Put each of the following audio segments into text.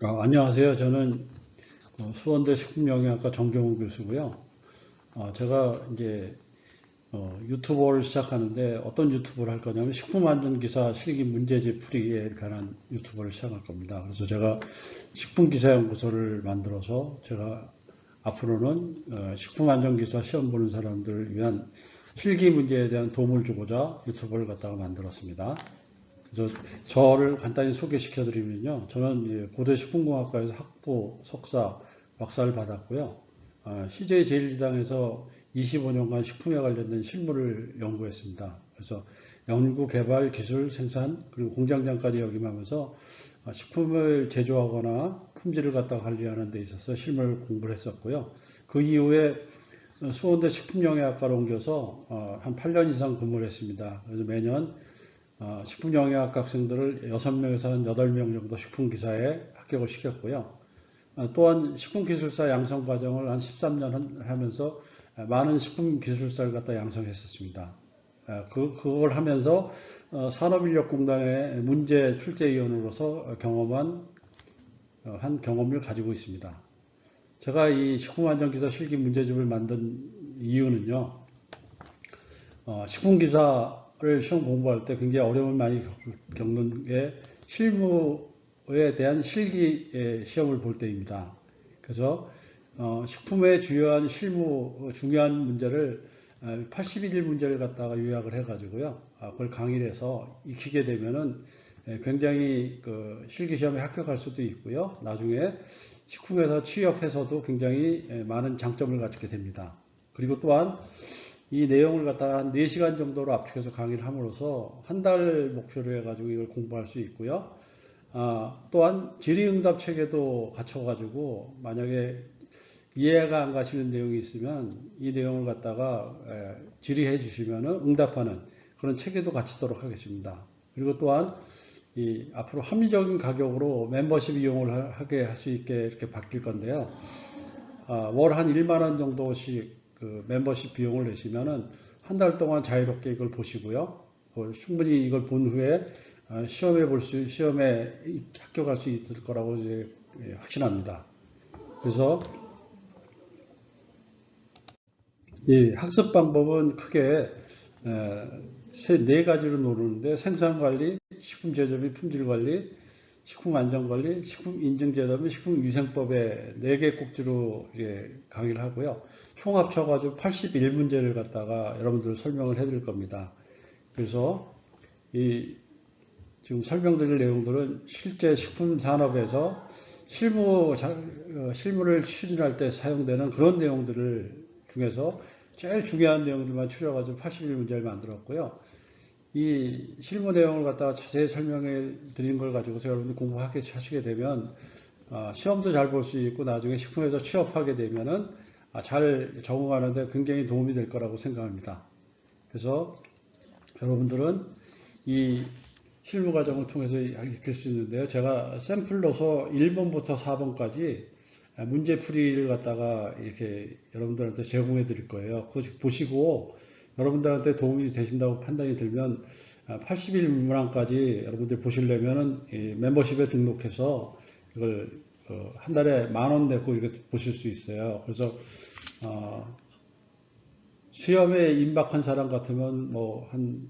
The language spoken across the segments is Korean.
아, 안녕하세요. 저는 어, 수원대 식품영양학과 정경훈 교수고요. 어, 제가 이제 어, 유튜버를 시작하는데 어떤 유튜브를 할 거냐면 식품안전기사 실기 문제집 풀이에 관한 유튜브를 시작할 겁니다. 그래서 제가 식품기사연구소를 만들어서 제가 앞으로는 어, 식품안전기사 시험 보는 사람들을 위한 실기 문제에 대한 도움을 주고자 유튜브를 갖다가 만들었습니다. 그래서 저를 간단히 소개시켜 드리면요. 저는 고대 식품공학과에서 학부, 석사, 박사를 받았고요. 아, CJ 제일지당에서 25년간 식품에 관련된 실무를 연구했습니다. 그래서 연구, 개발, 기술, 생산, 그리고 공장장까지 역임하면서 아, 식품을 제조하거나 품질을 갖다 관리하는 데 있어서 실무를 공부를 했었고요. 그 이후에 수원대 식품영양학과로 옮겨서 어, 한 8년 이상 근무를 했습니다. 그래서 매년 어, 식품영양학 학생들을 6명에서 한 8명 정도 식품기사에 합격을 시켰고요. 어, 또한 식품기술사 양성 과정을 한 13년 하면서 많은 식품기술사를 갖다 양성했었습니다. 어, 그, 그걸 하면서 산업인력공단의 문제 출제위원으로서 경험한 한 경험을 가지고 있습니다. 제가 이 식품안전기사 실기 문제집을 만든 이유는요. 식품기사 를 시험 공부할 때 굉장히 어려움을 많이 겪는 게 실무에 대한 실기 시험을 볼 때입니다. 그래서 어, 식품의 주요한 실무 중요한 문제를 81일 어, 문제를 갖다가 요약을 해가지고요. 아, 그걸 강의를 해서 익히게 되면은 굉장히 그 실기 시험에 합격할 수도 있고요. 나중에 식품에서 취업해서도 굉장히 많은 장점을 갖게 됩니다. 그리고 또한 이 내용을 갖다가 한 4시간 정도로 압축해서 강의를 함으로써 한 달 목표로 해가지고 이걸 공부할 수 있고요. 아, 또한 질의응답 체계도 갖춰가지고 만약에 이해가 안 가시는 내용이 있으면 이 내용을 갖다가 에, 질의해 주시면 응답하는 그런 체계도 갖추도록 하겠습니다. 그리고 또한 이 앞으로 합리적인 가격으로 멤버십 이용을 하게 할 수 있게 이렇게 바뀔 건데요. 아, 월한 1만 원 정도씩 그 멤버십 비용을 내시면은 한 달 동안 자유롭게 이걸 보시고요. 어, 충분히 이걸 본 후에 어, 시험에 볼 수, 시험에 합격할 수 있을 거라고 이제 예, 확신합니다. 그래서 이 학습 방법은 크게 네 가지로 노르는데 생산 관리, 식품 제조 및 품질 관리, 식품 안전 관리, 식품 인증 제도 및 식품 위생법에 네개 꼭지로 강의를 하고요. 총 합쳐가지고 81문제를 갖다가 여러분들 설명을 해드릴 겁니다. 그래서 이 지금 설명드릴 내용들은 실제 식품 산업에서 실무, 어, 실무를 추진할 때 사용되는 그런 내용들을 중에서 제일 중요한 내용들만 추려가지고 81문제를 만들었고요. 이 실무 내용을 갖다가 자세히 설명해 드린 걸 가지고서 여러분들 공부하게 하시게 되면 어, 시험도 잘 볼 수 있고 나중에 식품에서 취업하게 되면은 아, 잘 적응하는데 굉장히 도움이 될 거라고 생각합니다. 그래서 여러분들은 이 실무 과정을 통해서 익힐 수 있는데요. 제가 샘플로서 1번부터 4번까지 문제풀이를 갖다가 이렇게 여러분들한테 제공해 드릴 거예요. 그거 보시고 여러분들한테 도움이 되신다고 판단이 들면 80일 문항까지 여러분들 보시려면은 멤버십에 등록해서 이걸 어, 한 달에 만 원 내고 이렇게 보실 수 있어요. 그래서 어, 시험에 임박한 사람 같으면 뭐한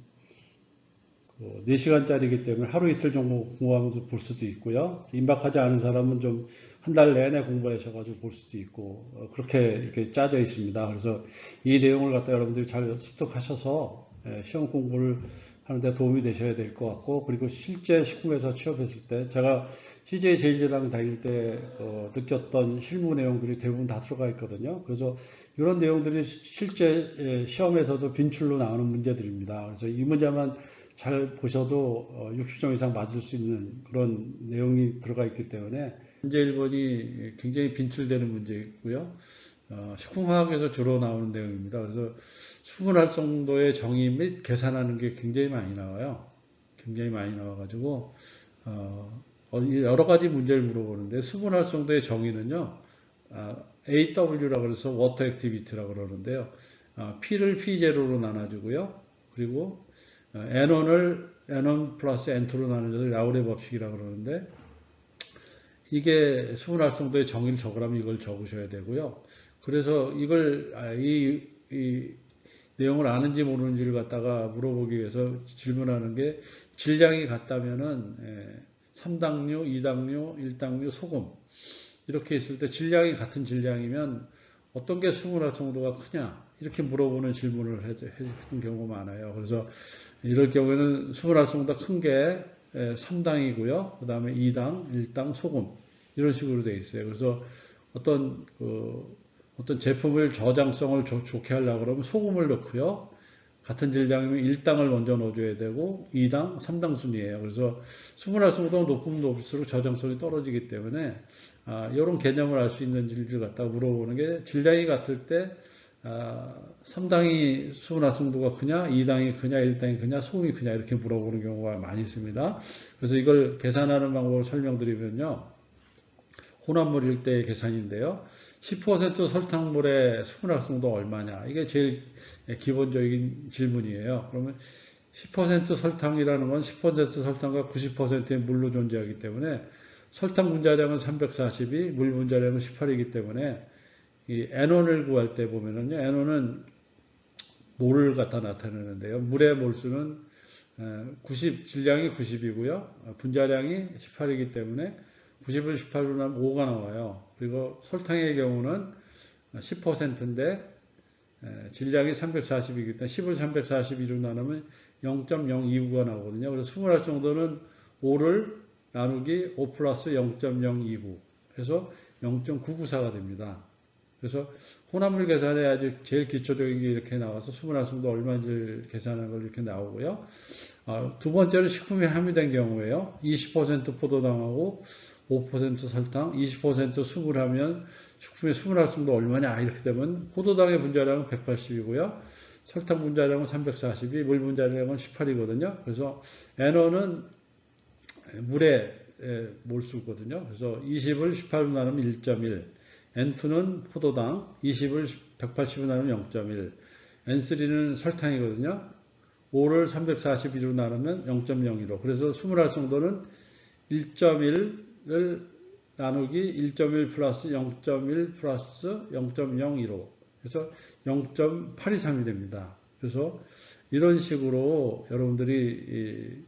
그 4시간짜리이기 때문에 하루 이틀 정도 공부하면서 볼 수도 있고요. 임박하지 않은 사람은 좀 한 달 내내 공부하셔가지고 볼 수도 있고 어, 그렇게 이렇게 짜져 있습니다. 그래서 이 내용을 갖다 여러분들이 잘 습득하셔서 예, 시험 공부를 하는데 도움이 되셔야 될 것 같고 그리고 실제 식품회사 취업했을 때 제가 CJ 제일제당 다닐 때 어, 느꼈던 실무 내용들이 대부분 다 들어가 있거든요. 그래서 이런 내용들이 실제 예, 시험에서도 빈출로 나오는 문제들입니다. 그래서 이 문제만 잘 보셔도 어, 60점 이상 맞을 수 있는 그런 내용이 들어가 있기 때문에 문제 1번이 굉장히 빈출되는 문제이고요. 어, 식품화학에서 주로 나오는 내용입니다. 그래서 수분 활성도의 정의 및 계산하는 게 굉장히 많이 나와요. 굉장히 많이 나와가지고 어, 어, 여러 가지 문제를 물어보는데 수분 활성도의 정의는요. 아, AW라고 해서 워터 액티비티라고 그러는데요. 아, P를 P0로 나눠주고요. 그리고 N1을 N1 플러스 N2로 나눠줘서 라우레 법칙이라고 그러는데 이게 수분 활성도의 정의를 적으라면 이걸 적으셔야 되고요. 그래서 이걸 아, 이, 이 내용을 아는지 모르는지를 갖다가 물어보기 위해서 질문하는 게 질량이 같다면은 예, 3당류, 2당류, 1당류, 소금 이렇게 있을 때 질량이 같은 질량이면 어떤 게 수분 활성도가 크냐 이렇게 물어보는 질문을 해- 해주는 경우가 많아요. 그래서 이럴 경우에는 수분 활성도가 큰 게 3당이고요. 그 다음에 2당, 1당, 소금 이런 식으로 되어 있어요. 그래서 어떤 그 어떤 제품을 저장성을 좋- 좋게 하려고 그러면 소금을 넣고요. 같은 질량이면 1당을 먼저 넣어줘야 되고 2당, 3당 순이에요. 그래서 수분 활성도가 높으면 높을수록 저장성이 떨어지기 때문에 아, 이런 개념을 알 수 있는지를 갖다가 물어보는 게 질량이 같을 때 아, 3당이 수분 활성도가 크냐, 2당이 크냐, 1당이 크냐, 소금이 크냐 이렇게 물어보는 경우가 많이 있습니다. 그래서 이걸 계산하는 방법을 설명드리면요. 혼합물일 때의 계산인데요. 10% 설탕물의 수분 활성도 얼마냐? 이게 제일 기본적인 질문이에요. 그러면 10% 설탕이라는 건 10% 설탕과 90%의 물로 존재하기 때문에 설탕 분자량은 342, 물 분자량은 18이기 때문에 이 N1을 구할 때 보면은요, N1은 몰을 갖다 나타내는데요. 물의 몰수는 90, 질량이 90이고요. 분자량이 18이기 때문에 90을 18로 나면 5가 나와요. 그리고 설탕의 경우는 10%인데 질량이 340이기 때문에 10을 342로 나누면 0.029가 나오거든요. 그래서 수분할 정도는 5를 나누기 5 플러스 0.029. 그래서 0.994가 됩니다. 그래서 혼합물 계산에 아주 제일 기초적인 게 이렇게 나와서 수분활성도 얼마인지 계산하는 걸 이렇게 나오고요. 어, 두 번째는 식품이 함유된 경우에요. 20% 포도당하고 5% 설탕, 20% 수분을 하면 식품의 수분 활성도 얼마냐 이렇게 되면 포도당의 분자량은 180이고요. 설탕 분자량은 342, 물 분자량은 18이거든요. 그래서 N1은 물의 몰수거든요. 그래서 20을 18로 나누면 1.1, N2는 포도당, 20을 180로 나누면 0.1, N3는 설탕이거든요. 5를 342로 나누면 0.01로. 그래서 수분활성도는 1.1 을 나누기 1.1 플러스 0.1 플러스 0.02로. 그래서 0.823이 됩니다. 그래서 이런 식으로 여러분들이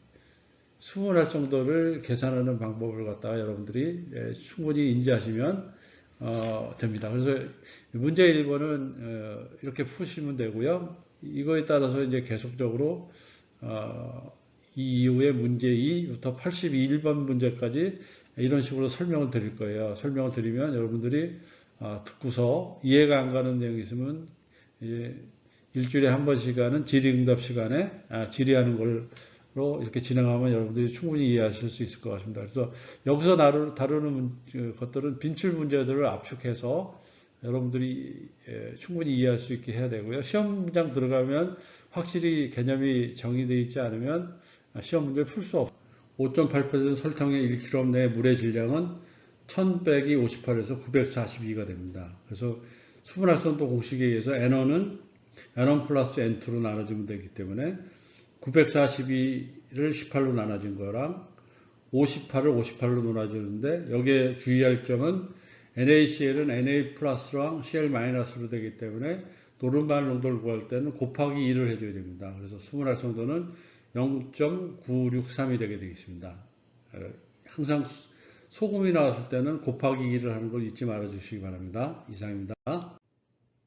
수분 활성도를 계산하는 방법을 갖다가 여러분들이 예, 충분히 인지하시면 어, 됩니다. 그래서 문제 1번은 어, 이렇게 푸시면 되고요. 이거에 따라서 이제 계속적으로 어, 이 이후에 문제 2부터 81번 문제까지 이런 식으로 설명을 드릴 거예요. 설명을 드리면 여러분들이 어, 듣고서 이해가 안 가는 내용이 있으면 예, 일주일에 한 번씩 하는 질의응답 시간에 아, 질의하는 걸로 이렇게 진행하면 여러분들이 충분히 이해하실 수 있을 것 같습니다. 그래서 여기서 다루, 다루는 문- 그 것들은 빈출 문제들을 압축해서 여러분들이 예, 충분히 이해할 수 있게 해야 되고요. 시험장 들어가면 확실히 개념이 정의되어 있지 않으면 시험 문제를 풀 수 없어요. 5.8% 설탕의 1kg 내 물의 질량은 1000 빼기 58에서 942가 됩니다. 그래서 수분활성도 공식에 의해서 N1은 N1 플러스 N2로 나눠주면 되기 때문에 942를 18로 나눠진 거랑 58을 58로 나눠주는데 여기에 주의할 점은 NaCl은 Na 플러스랑 Cl 마이너스로 되기 때문에 노른말 농도를 구할 때는 곱하기 2를 해줘야 됩니다. 그래서 수분활성도는 0.963이 되게 되겠습니다. 어, 항상 소금이 나왔을 때는 곱하기 2를 하는 걸 잊지 말아 주시기 바랍니다. 이상입니다.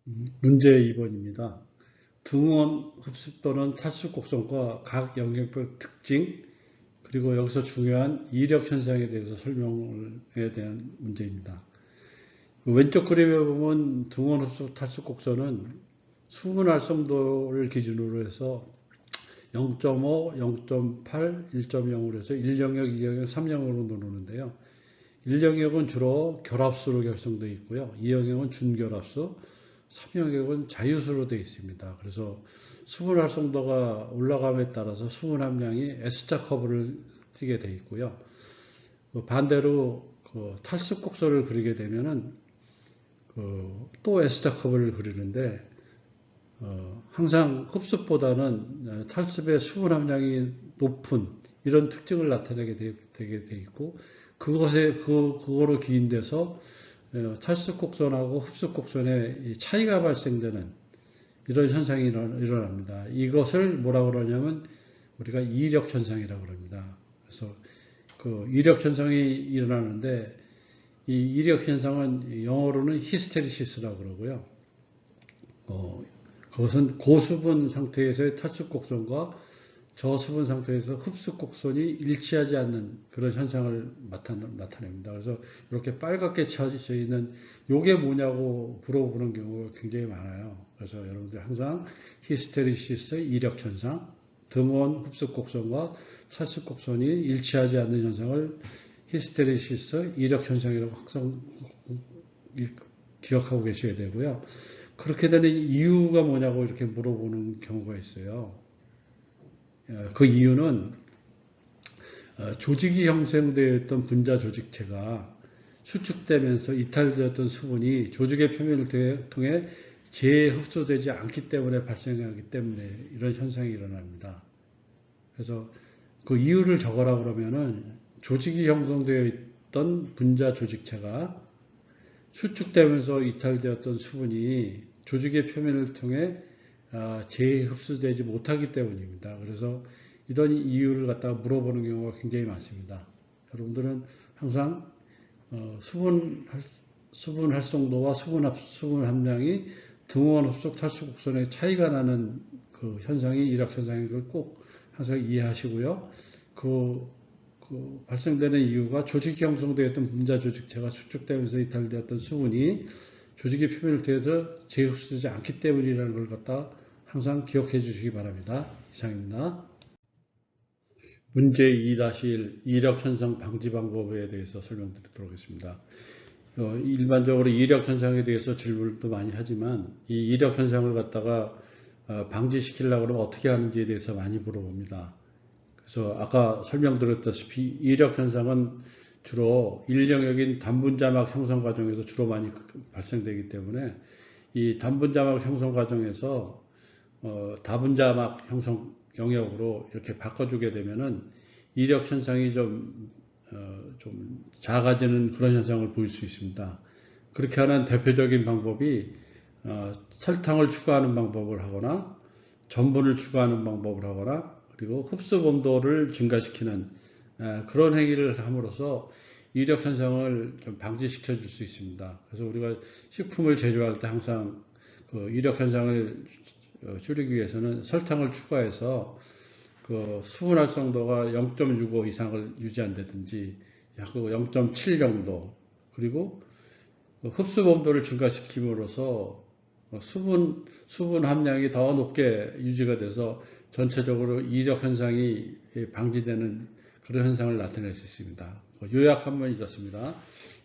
음, 문제 2번입니다. 등원 흡습 또는 탈수 곡선과 각 영역별 특징 그리고 여기서 중요한 이력 현상에 대해서 설명에 대한 문제입니다. 그 왼쪽 그림에 보면 등원 흡습 탈수 곡선은 수분 활성도를 기준으로 해서 0.5, 0.8, 1.0으로 해서 1영역, 2영역, 3영역으로 나누는데요. 1영역은 주로 결합수로 결성되어 있고요. 2영역은 준결합수, 3영역은 자유수로 되어 있습니다. 그래서 수분 활성도가 올라감에 따라서 수분 함량이 S자 커브를 띠게 되어 있고요. 그 반대로 그 탈수 곡선을 그리게 되면은 그 또 S자 커브를 그리는데 어, 항상 흡습보다는 어, 탈습의 수분 함량이 높은 이런 특징을 나타내게 되, 게돼 있고 그것에 그 그거로 기인돼서 어, 탈수곡선하고 흡수 곡선의 이 차이가 발생되는 이런 현상이 일어- 일어납니다. 이것을 뭐라고 그러냐면 우리가 이력 현상이라고 그럽니다. 그래서 그 이력 현상이 일어나는데 이 이력 현상은 영어로는 히스테리시스라고 그러고요. 어, 그것은 고수분 상태에서의 탈수곡선과 저수분 상태에서 흡수 곡선이 일치하지 않는 그런 현상을 나타, 나타냅니다. 그래서 이렇게 빨갛게 쳐져 있는 요게 뭐냐고 물어보는 경우가 굉장히 많아요. 그래서 여러분들 항상 히스테리시스 이력 현상, 등원 흡수 곡선과 탈수곡선이 일치하지 않는 현상을 히스테리시스 이력 현상이라고 항상 기억하고 계셔야 되고요. 그렇게 되는 이유가 뭐냐고 이렇게 물어보는 경우가 있어요. 어, 그 이유는 어, 조직이 형성되어 있던 분자 조직체가 수축되면서 이탈되었던 수분이 조직의 표면을 대- 통해 재흡수되지 않기 때문에 발생하기 때문에 이런 현상이 일어납니다. 그래서 그 이유를 적어라 그러면은 조직이 형성되어 있던 분자 조직체가 수축되면서 이탈되었던 수분이 조직의 표면을 통해 아, 재흡수되지 못하기 때문입니다. 그래서 이런 이유를 갖다가 물어보는 경우가 굉장히 많습니다. 여러분들은 항상 어, 수분 활- 수분 활성도와 수분 합 수분 함량이 등원 흡속 탈수 곡선의 차이가 나는 그 현상이 이력 현상인 걸 꼭 항상 이해하시고요. 그, 그 발생되는 이유가 조직이 형성되었던 분자 조직체가 수축되면서 이탈되었던 수분이 조직의 표면을 통해서 재흡수되지 않기 때문이라는 걸 갖다 항상 기억해 주시기 바랍니다. 이상입니다. 문제 2-1 이력 현상 방지 방법에 대해서 설명드리도록 하겠습니다. 어, 일반적으로 이력 현상에 대해서 질문을 또 많이 하지만 이 이력 현상을 갖다가 어, 방지시키려고 하면 어떻게 하는지에 대해서 많이 물어봅니다. 그래서 아까 설명드렸다시피 이력 현상은 주로 일령역인 단분자막 형성 과정에서 주로 많이 발생되기 때문에 이 단분자막 형성 과정에서 어, 다분자막 형성 영역으로 이렇게 바꿔주게 되면은 이력 현상이 좀, 어, 좀 작아지는 그런 현상을 보일 수 있습니다. 그렇게 하는 대표적인 방법이 어, 설탕을 추가하는 방법을 하거나 전분을 추가하는 방법을 하거나 그리고 흡수 온도를 증가시키는 에, 그런 행위를 함으로써 이력 현상을 좀 방지시켜 줄 수 있습니다. 그래서 우리가 식품을 제조할 때 항상 그 이력 현상을 어, 줄이기 위해서는 설탕을 추가해서 그 수분 활성도가 0.65 이상을 유지한다든지 약 0.7 정도 그리고 그 흡수 범도를 증가시킴으로써 어, 수분 수분 함량이 더 높게 유지가 돼서 전체적으로 이력 현상이 방지되는 그런 현상을 나타낼 수 있습니다. 그 요약 한번 있었습니다.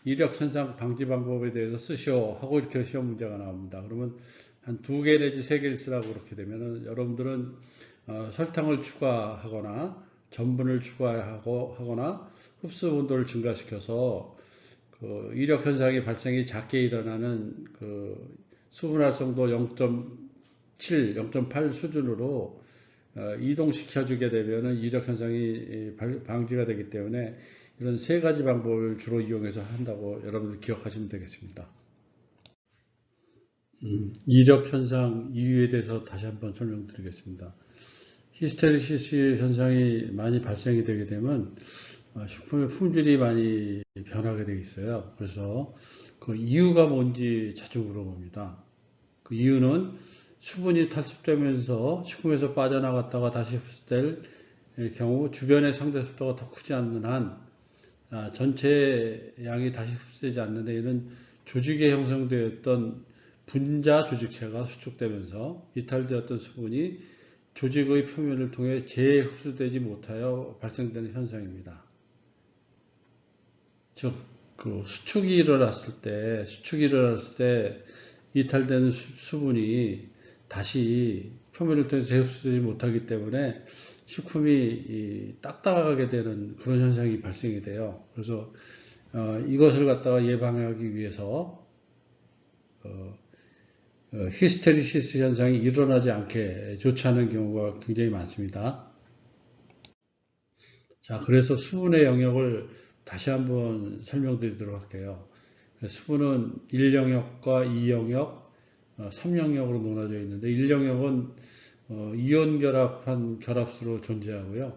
이력 현상 방지 방법에 대해서 쓰시오 하고 이렇게 시험 문제가 나옵니다. 그러면 한 두 개 내지 세 개를 쓰라고 그렇게 되면은 여러분들은 어, 설탕을 추가하거나 전분을 추가하고 하거나 흡수 온도를 증가시켜서 그 이력 현상이 발생이 작게 일어나는 그 수분 활성도 0.7, 0.8 수준으로 어, 이동시켜 주게 되면은 이력 현상이 발- 방지가 되기 때문에 이런 세 가지 방법을 주로 이용해서 한다고 여러분들 기억하시면 되겠습니다. 음, 이력 현상 이유에 대해서 다시 한번 설명드리겠습니다. 히스테리시스 현상이 많이 발생이 되게 되면 어, 식품의 품질이 많이 변하게 되어 있어요. 그래서 그 이유가 뭔지 자주 물어봅니다. 그 이유는 수분이 탈습되면서 식품에서 빠져나갔다가 다시 흡수될 경우 주변의 상대 습도가 더 크지 않는 한 아, 전체 양이 다시 흡수되지 않는데 이런 조직에 형성되었던 분자 조직체가 수축되면서 이탈되었던 수분이 조직의 표면을 통해 재흡수되지 못하여 발생되는 현상입니다. 즉, 그 수축이 일어났을 때, 수축이 일어났을 때 이탈되는 수- 수분이 다시 표면을 통해 재흡수되지 못하기 때문에 식품이 이 딱딱하게 되는 그런 현상이 발생이 돼요. 그래서 어, 이것을 갖다가 예방하기 위해서 어, 어, 히스테리시스 현상이 일어나지 않게 조치하는 경우가 굉장히 많습니다. 자, 그래서 수분의 영역을 다시 한번 설명드리도록 할게요. 수분은 1영역과 2영역, 3영역으로 나눠져 있는데 1영역은 어, 이온 결합한 결합수로 존재하고요.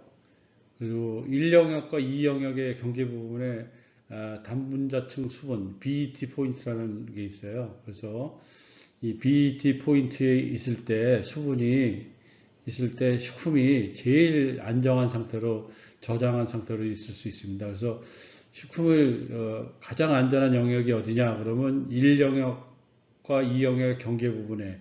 그리고 1영역과 2영역의 경계 부분에 아, 단분자층 수분 BET 포인트라는 게 있어요. 그래서 이 BET 포인트에 있을 때 수분이 있을 때 식품이 제일 안정한 상태로 저장한 상태로 있을 수 있습니다. 그래서 식품을 어, 가장 안전한 영역이 어디냐 그러면 1영역 과 2영역 경계 부분에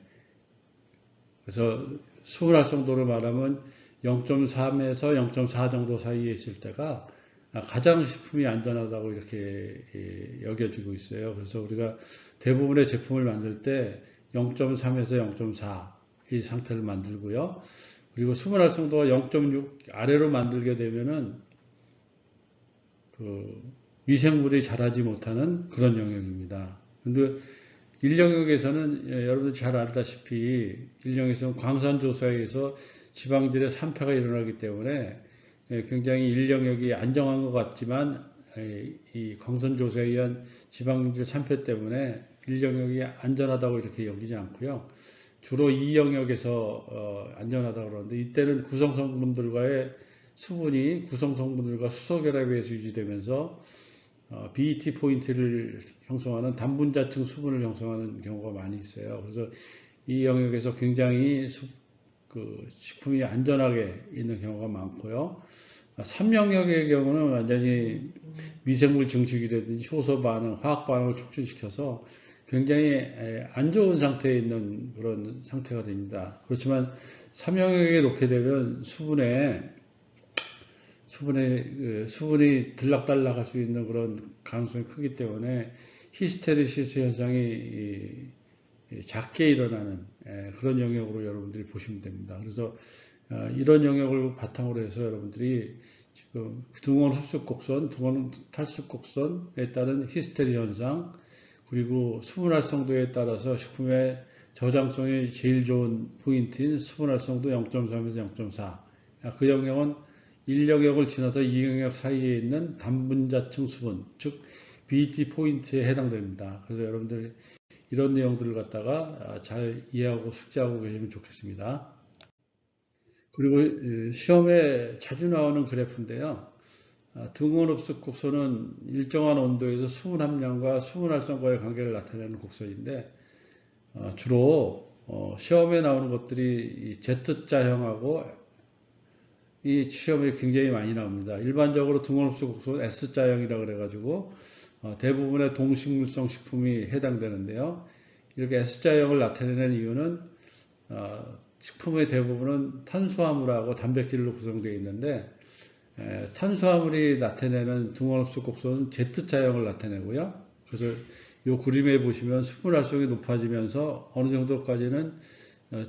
그래서 수분 활성도를 말하면 0.3에서 0.4 정도 사이에 있을 때가 가장 식품이 안전하다고 이렇게 예, 여겨지고 있어요. 그래서 우리가 대부분의 제품을 만들 때 0.3에서 0.4 이 상태를 만들고요. 그리고 수분 활성도가 0.6 아래로 만들게 되면은 그 미생물이 자라지 못하는 그런 영역입니다. 근데 1영역에서는 예, 여러분들 잘 알다시피 1영역에서는 광산조사에 의해서 지방질의 산패가 일어나기 때문에 예, 굉장히 1영역이 안정한 것 같지만 예, 이 광선조사에 의한 지방질 산패 때문에 1영역이 안전하다고 이렇게 여기지 않고요. 주로 2영역에서 어, 안전하다고 그러는데 이때는 구성성분들과의 수분이 구성성분들과 수소결합에 의해서 유지되면서 어, BET 포인트를 형성하는 단분자층 수분을 형성하는 경우가 많이 있어요. 그래서 이 영역에서 굉장히 수, 그 식품이 안전하게 있는 경우가 많고요. 3영역의 경우는 완전히 미생물 증식이라든지 효소 반응, 화학 반응을 촉진시켜서 굉장히 안 좋은 상태에 있는 그런 상태가 됩니다. 그렇지만 3영역에 놓게 되면 수분에 수분에 그 수분이 들락달락할 수 있는 그런 가능성이 크기 때문에 히스테리시스 현상이 작게 일어나는 그런 영역으로 여러분들이 보시면 됩니다. 그래서 어, 이런 영역을 바탕으로 해서 여러분들이 지금 등원 흡수 곡선, 등원 탈수 곡선에 따른 히스테리 현상, 그리고 수분 활성도에 따라서 식품의 저장성이 제일 좋은 포인트인 수분 활성도 0.3에서 0.4. 그 영역은 1영역을 지나서 2영역 사이에 있는 단분자층 수분, 즉 BET 포인트에 해당됩니다. 그래서 여러분들 이런 내용들을 갖다가 잘 이해하고 숙지하고 계시면 좋겠습니다. 그리고 시험에 자주 나오는 그래프인데요. 아, 등원흡수 곡선은 일정한 온도에서 수분 함량과 수분 활성과의 관계를 나타내는 곡선인데 어, 주로 어, 시험에 나오는 것들이 Z자형하고 이 시험에 굉장히 많이 나옵니다. 일반적으로 등원흡수 곡선 S자형이라 고 그래가지고 어, 대부분의 동식물성 식품이 해당되는데요. 이렇게 S자형을 나타내는 이유는 식품의 대부분은 탄수화물하고 단백질로 구성되어 있는데 탄수화물이 나타내는 등원흡수 곡선은 Z자형을 나타내고요. 그래서 이 그림에 보시면 수분 활성이 높아지면서 어느 정도까지는 어,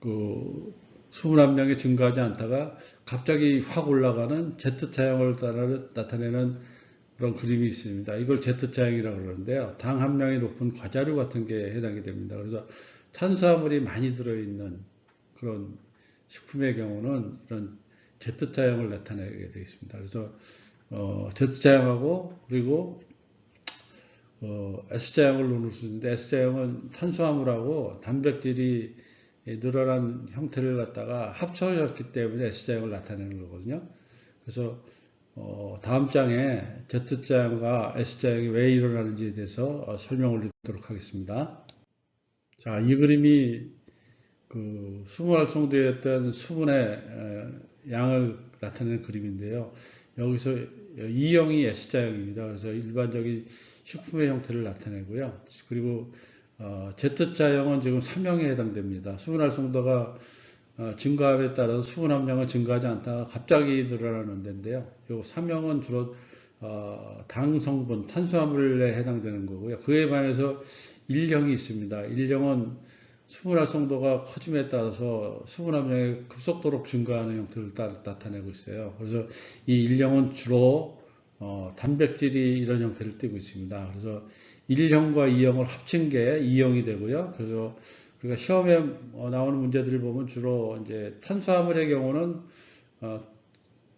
그 수분 함량이 증가하지 않다가 갑자기 확 올라가는 Z자형을 나타내는 그런 그림이 있습니다. 이걸 Z자형이라고 그러는데요. 당 함량이 높은 과자류 같은 게 해당이 됩니다. 그래서 탄수화물이 많이 들어있는 그런 식품의 경우는 이런 Z자형을 나타내게 되어 있습니다. 그래서 어, Z자형하고 그리고 어, S자형을 놓을 수 있는데 S자형은 탄수화물하고 단백질이 늘어난 형태를 갖다가 합쳐졌기 때문에 S자형을 나타내는 거거든요. 그래서 어, 다음 장에 Z자형과 S자형이 왜 일어나는지에 대해서 어, 설명을 드리도록 하겠습니다. 자, 이 그림이 그 수분 활성도였던 수분의 양을 나타내는 그림인데요. 여기서 E형이 S자형입니다. 그래서 일반적인 식품의 형태를 나타내고요. 그리고 어, Z자형은 지금 3형에 해당됩니다. 수분 활성도가 어, 증가함에 따라서 수분 함량은 증가하지 않다가 갑자기 늘어나는 데인데요. 이 3형은 주로 어, 당 성분, 탄수화물에 해당되는 거고요. 그에 반해서 1형이 있습니다. 1형은 수분 활성도가 커짐에 따라서 수분 함량이 급속도로 증가하는 형태를 나타내고 있어요. 그래서 이 1형은 주로 어, 단백질이 이런 형태를 띠고 있습니다. 그래서 1형과 2형을 합친 게 2형이 되고요. 그래서 우리가 시험에 어, 나오는 문제들을 보면 주로 이제 탄수화물의 경우는 어,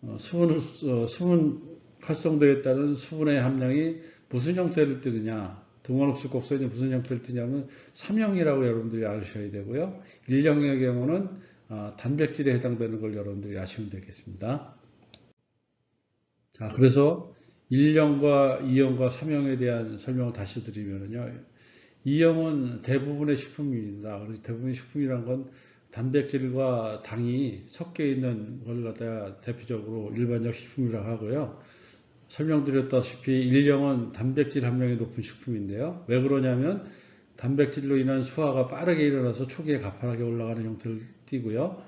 어 수분, 어, 수분 활성도에 따른 수분의 함량이 무슨 형태를 띠느냐 등원흡수 곡선이 무슨 형태를 띠냐면 삼형이라고 여러분들이 아셔야 되고요. 일형의 경우는 아, 단백질에 해당되는 걸 여러분들이 아시면 되겠습니다. 자, 그래서 1형과 2형과 3형에 대한 설명을 다시 드리면요. 2형은 대부분의 식품입니다. 대부분의 식품이란 건 단백질과 당이 섞여 있는 걸 갖다가 대표적으로 일반적 식품이라고 하고요. 설명드렸다시피 1형은 단백질 함량이 높은 식품인데요. 왜 그러냐면 단백질로 인한 수화가 빠르게 일어나서 초기에 가파르게 올라가는 형태를 띠고요.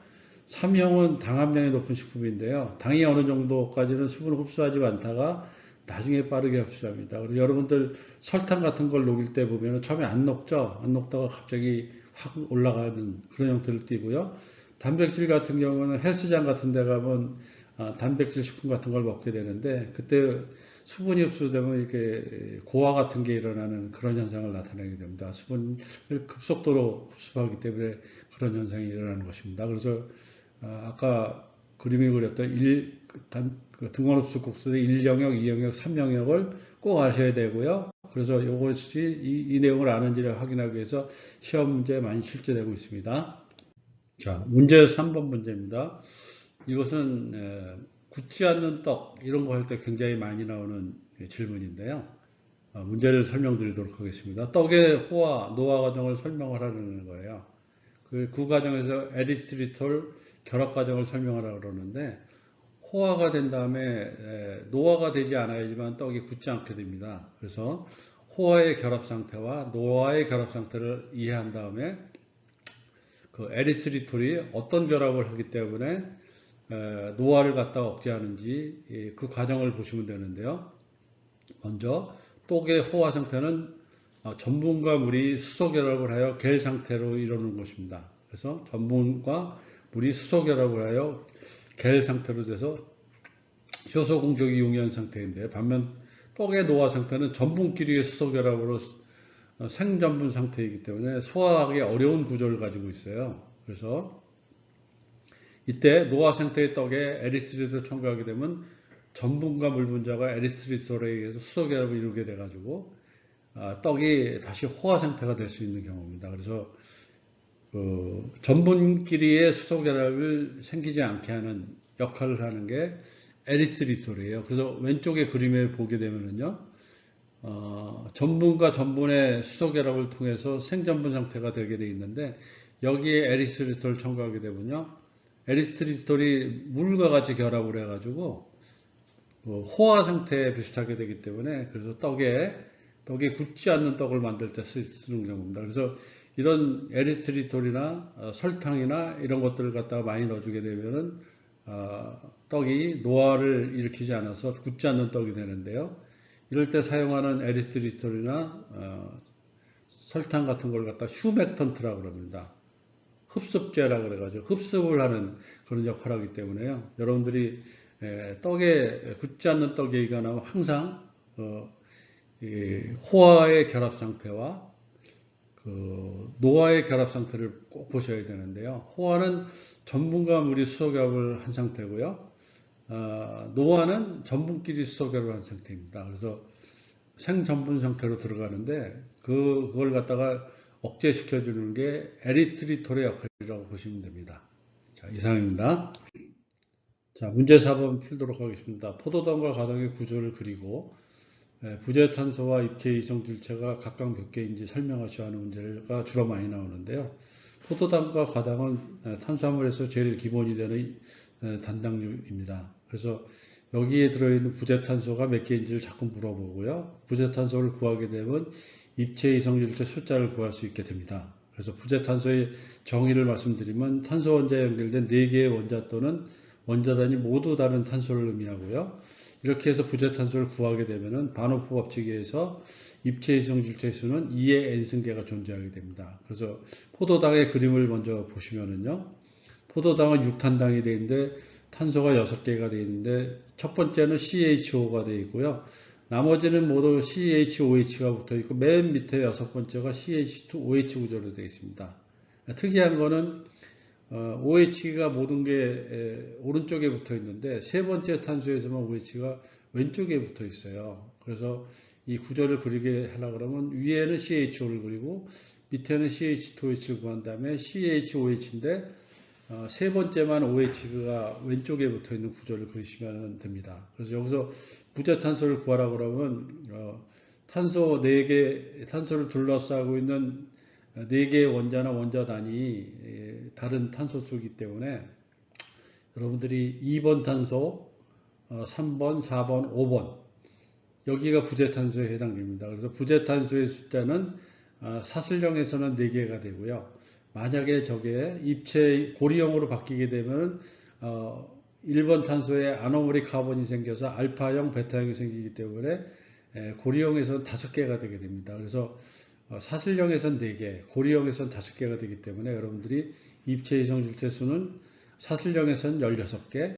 3형은 당 함량이 높은 식품인데요. 당이 어느 정도까지는 수분을 흡수하지 않다가 나중에 빠르게 흡수합니다. 그리고 여러분들 설탕 같은 걸 녹일 때 보면 처음에 안 녹죠? 안 녹다가 갑자기 확 올라가는 그런 형태를 띠고요. 단백질 같은 경우는 헬스장 같은 데 가면 아, 단백질 식품 같은 걸 먹게 되는데 그때 수분이 흡수되면 이렇게 고화 같은 게 일어나는 그런 현상을 나타내게 됩니다. 수분을 급속도로 흡수하기 때문에 그런 현상이 일어나는 것입니다. 그래서 아, 아까 그림이 그렸던 일, 단, 그 등원흡수 국수의 1영역, 2영역, 3영역을 꼭 아셔야 되고요. 그래서 이것이 이, 이 내용을 아는지를 확인하기 위해서 시험 문제에 많이 실제되고 있습니다. 자, 문제 3번 문제입니다. 이것은 에, 굳지 않는 떡 이런 거 할 때 굉장히 많이 나오는 질문인데요. 어, 문제를 설명드리도록 하겠습니다. 떡의 호화, 노화 과정을 설명을 하는 거예요. 그, 그 과정에서 에리스트리톨 결합 과정을 설명하라고 그러는데 호화가 된 다음에 에, 노화가 되지 않아야지만 떡이 굳지 않게 됩니다. 그래서 호화의 결합 상태와 노화의 결합 상태를 이해한 다음에 그 에리스리톨이 어떤 결합을 하기 때문에 에, 노화를 갖다 억제하는지 예, 그 과정을 보시면 되는데요. 먼저 떡의 호화 상태는 어, 전분과 물이 수소 결합을 하여 겔 상태로 이루는 것입니다. 그래서 전분과 물이 수소 결합을 하여 겔 상태로 돼서 효소 공조기 용이한 상태인데 반면 떡의 노화 상태는 전분끼리의 수소 결합으로 어, 생전분 상태이기 때문에 소화하기 어려운 구조를 가지고 있어요. 그래서 이때 노화 상태의 떡에 에리스리를 첨가하게 되면 전분과 물 분자가 에리스리솔에 의해서 수소 결합을 이루게 돼가지고 아, 떡이 다시 호화 상태가 될 수 있는 경우입니다. 그래서 그 전분끼리의 수소 결합을 생기지 않게 하는 역할을 하는 게 에리스리솔이에요. 그래서 왼쪽의 그림에 보게 되면은요, 어, 전분과 전분의 수소 결합을 통해서 생전분 상태가 되게 되어 있는데 여기에 에리스리톨 첨가하게 되면요, 에리스리톨이 물과 같이 결합을 해가지고 그 호화 상태에 비슷하게 되기 때문에 그래서 떡에 떡에 굳지 않는 떡을 만들 때 쓰는 경우입니다. 그래서 이런 에리트리톨이나 어, 설탕이나 이런 것들을 갖다가 많이 넣어주게 되면은 어, 떡이 노화를 일으키지 않아서 굳지 않는 떡이 되는데요. 이럴 때 사용하는 에리트리톨이나 어, 설탕 같은 걸 갖다 휴맥턴트라고 그럽니다. 흡습제라 그래가지고 흡습을 하는 그런 역할을 하기 때문에요. 여러분들이 에, 떡에 굳지 않는 떡 얘기가 나오면 항상 어, 호화의 결합 상태와 그 노화의 결합 상태를 꼭 보셔야 되는데요. 호화는 전분과 물이 수소결합을 한 상태고요. 어, 노화는 전분끼리 수소결합을 한 상태입니다. 그래서 생전분 상태로 들어가는데 그, 그걸 갖다가 억제시켜주는 게 에리트리톨의 역할이라고 보시면 됩니다. 자, 이상입니다. 자, 문제 4번 풀도록 하겠습니다. 포도당과 가당의 구조를 그리고 예, 부재탄소와 입체 이성질체가 각각 몇 개인지 설명하셔야 하는 문제가 주로 많이 나오는데요. 포도당과 과당은 예, 탄수화물에서 제일 기본이 되는 예, 단당류입니다. 그래서 여기에 들어있는 부재탄소가 몇 개인지를 자꾸 물어보고요. 부재탄소를 구하게 되면 입체 이성질체 숫자를 구할 수 있게 됩니다. 그래서 부재탄소의 정의를 말씀드리면 탄소 원자에 연결된 4개의 원자 또는 원자단이 모두 다른 탄소를 의미하고요. 이렇게 해서 부재탄소를 구하게 되면은 반호프 법칙에 의해서 입체 이성질체 수는 2의 n승계가 존재하게 됩니다. 그래서 포도당의 그림을 먼저 보시면은요. 포도당은 6탄당이 되어 있는데 탄소가 6개가 되어 있는데 첫 번째는 CHO가 되어 있고요. 나머지는 모두 CHOH가 붙어 있고 맨 밑에 여섯 번째가 CH2OH 구조로 되어 있습니다. 특이한 거는 어, OH가 모든 게 에, 오른쪽에 붙어 있는데 세 번째 탄소에서만 OH가 왼쪽에 붙어 있어요. 그래서 이 구조를 그리게 하려고 그러면 위에는 CHO를 그리고 밑에는 CH2H를 구한 다음에 CHOH인데 어, 세 번째만 OH가 왼쪽에 붙어 있는 구조를 그리시면 됩니다. 그래서 여기서 무제탄소를 구하라고 그러면 어, 탄소 4개, 탄소를 둘러싸고 있는 4개의 원자나 원자단이 예, 다른 탄소수이기 때문에 여러분들이 2번 탄소, 어, 3번, 4번, 5번 여기가 부재탄소에 해당됩니다. 그래서 부재탄소의 숫자는 어, 사슬형에서는 4개가 되고요. 만약에 저게 입체 고리형으로 바뀌게 되면 어, 1번 탄소에 아노멀리 카본이 생겨서 알파형, 베타형이 생기기 때문에 에, 고리형에서는 5개가 되게 됩니다. 그래서 어, 사슬형에서는 4개, 고리형에서는 5개가 되기 때문에 여러분들이 입체 이성 질체 수는 사슬형에서는 16개,